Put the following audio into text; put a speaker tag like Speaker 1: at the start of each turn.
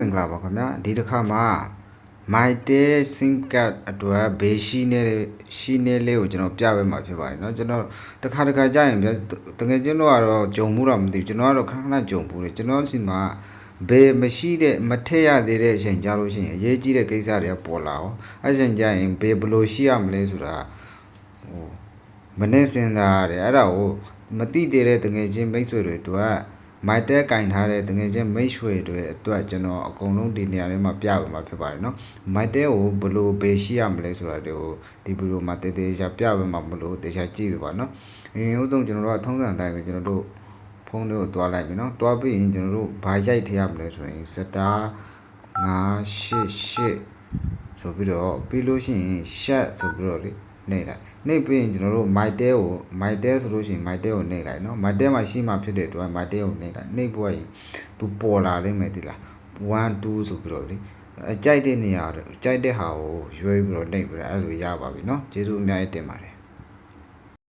Speaker 1: မင်္ဂလာပါခင်ဗျာဒီတစ်ခါမှာ MyTel SIM card အတွက်ဘေးရှိနေတဲ့ရှိနေလေးကိုကျွန်တော်ပြပေးမှာဖြစ်ပါတယ်เนาะကျွန်တော်တစ်ခါတစ်ခါကြာရင်ဗျာတကယ်ကျွန်တော်ကတော့ဂျုံမှုတော့မသိဘူးကျွန်တော်ကတော့ခဏခဏဂျုံမှုတယ်ကျွန်တော်စီမှာဘေးမရှိတဲ့မထည့်ရသေးတဲ့အချိန်ကြာလို့ရှိရင်အရေးကြီးတဲ့ကိစ္စတွေကပေါ်လာအောင်အဲ့ချိန်ကြာရင်ဘေးဘယ်လိုရှိရမလဲဆိုတာဟိုမနေ့စဉ်းစားရတယ်အဲ့ဒါကိုမသိသေးတဲ့တကယ်ချင်းမိတ်ဆွေတွေတို့က မိုက်တဲကင်ထားတဲ့တကယ်ချင်းမိတ်ဆွေတွေအတွက်ကျွန်တော်အကုန်လုံးဒီနေရာလေးမှာပြပေးမှာဖြစ်ပါတယ်เนาะမိုက်တဲကိုဘယ်လိုဘေးရှိရမလဲဆိုတာတွေကိုဒီဗီဒီယိုမှာတည်တည်ချာပြပေးမှာမလို့တေချာကြည့်ပြပါเนาะအရင်ဦးဆုံးကျွန်တော်တို့ကထုံးစံတိုင်းပဲကျွန်တော်တို့ဖုန်းလေးကိုတွားလိုက်ပြီเนาะတွားပြီးရင်ကျွန်တော်တို့ဘာရိုက်ထည့်ရမလဲဆိုရင်စတာ988ဆိုပြီးတော့ပြီးလို့ရှိရင် shut ဆိုပြီးတော့လေ နှိပ်လိုက်နှိပ်ပြီးရင်ကျွန်တော်တို့ my tail ကို my tail ဆိုလို့ရှိရင် my tail ကိုနှိပ်လိုက်เนาะ my tail မှာရှိမှဖြစ်တဲ့အတွက် my tail ကိုနှိပ်လိုက်နှိပ်ဖို့ရင်သူပေါ်လာလိမ့်မယ်ဒီလား1 2ဆိုပြီးတော့လေအကြိုက်တဲ့နေရာကြိုက်တဲ့ဟာကိုရွေးပြီးတော့နှိပ်ပြီးတော့အဲ့လိုရပါပြီเนาะကျေးဇူးအများကြီးတင်ပါတယ်